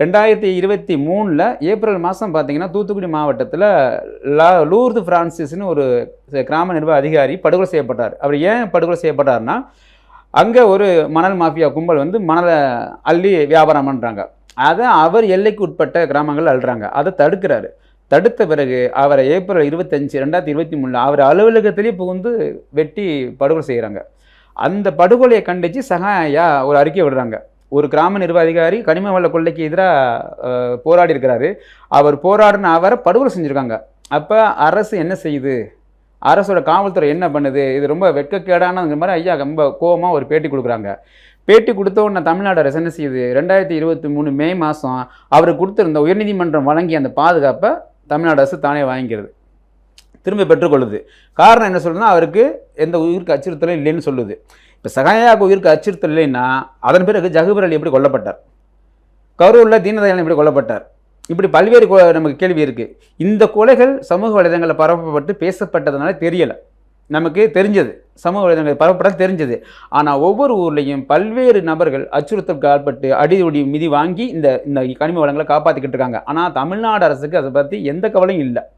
ரெண்டாயிரத்தி இருபத்தி மூணில் ஏப்ரல் மாதம் பார்த்தீங்கன்னா தூத்துக்குடி மாவட்டத்தில் லா லூர்து ஃப்ரான்சிஸ்னு ஒரு கிராம நிர்வாக அதிகாரி படுகொலை செய்யப்பட்டார். அவர் ஏன் படுகொலை செய்யப்பட்டார்னா அங்கே ஒரு மணல் மாஃபியா கும்பல் வந்து மணலை அள்ளி வியாபாரம் பண்ணுறாங்க அதை அவர் எல்லைக்கு உட்பட்ட கிராமங்கள் அள்ளுறாங்க. அதை தடுக்கிறாரு. தடுத்த பிறகு அவரை ஏப்ரல் இருபத்தஞ்சு ரெண்டாயிரத்தி இருபத்தி மூணில் அவர் அலுவலகத்திலேயே புகுந்து வெட்டி படுகொலை செய்கிறாங்க அந்த படுகொலையை கண்டித்து சகாயா ஒரு அறிக்கை விடுறாங்க. ஒரு கிராம நிர்வாகிகாரி கனிம வள கொள்ளைக்கு எதிராக போராடி இருக்கிறாரு. அவர் போராடின அவரை படுகொலை செஞ்சுருக்காங்க. அப்போ அரசு என்ன செய்யுது? அரசோட காவல்துறை என்ன பண்ணுது? இது ரொம்ப வெட்கக்கேடானங்கிற மாதிரி ஐயா ரொம்ப கோவமாக ஒரு பேட்டி கொடுக்குறாங்க. பேட்டி கொடுத்த உடனே தமிழ்நாடு அரசு என்ன செய்யுது? ரெண்டாயிரத்தி இருபத்தி மூணு மே மாதம் அவருக்கு கொடுத்துருந்த உயர்நீதிமன்றம் வழங்கிய அந்த பாதுகாப்பை தமிழ்நாடு அரசு தானே வாங்கிக்கிறது. திரும்ப பெற்றுக்கொள்ளுது. காரணம் என்ன சொல்லுதுன்னா அவருக்கு எந்த உயிருக்கு அச்சுறுத்தலும் இல்லைன்னு சொல்லுது. இப்போ சகாயாவுக்கு உயிருக்கு அச்சுறுத்தல் இல்லைன்னா அதன் பிறகு ஜகுபர் அலி எப்படி கொல்லப்பட்டார்? கரூரில் தீனதயாளன் எப்படி கொல்லப்பட்டார்? இப்படி பல்வேறு நமக்கு கேள்வி இருக்குது இந்த கொலைகள் சமூக வலைதளங்களில் பரப்பப்பட்டு பேசப்பட்டதுனால தெரியலை. நமக்கு தெரிஞ்சது. சமூக வலைதளங்கள் பரப்பப்பட்டால் தெரிஞ்சது. ஆனால் ஒவ்வொரு ஊர்லேயும் பல்வேறு நபர்கள் அச்சுறுத்தலுக்கு ஆட்பட்டு அடிதொடி மிதி வாங்கி இந்த இந்த கனிம வளங்களை காப்பாற்றிக்கிட்டு இருக்காங்க. ஆனால் தமிழ்நாடு அரசுக்கு அதை பற்றி எந்த கவலையும் இல்லை.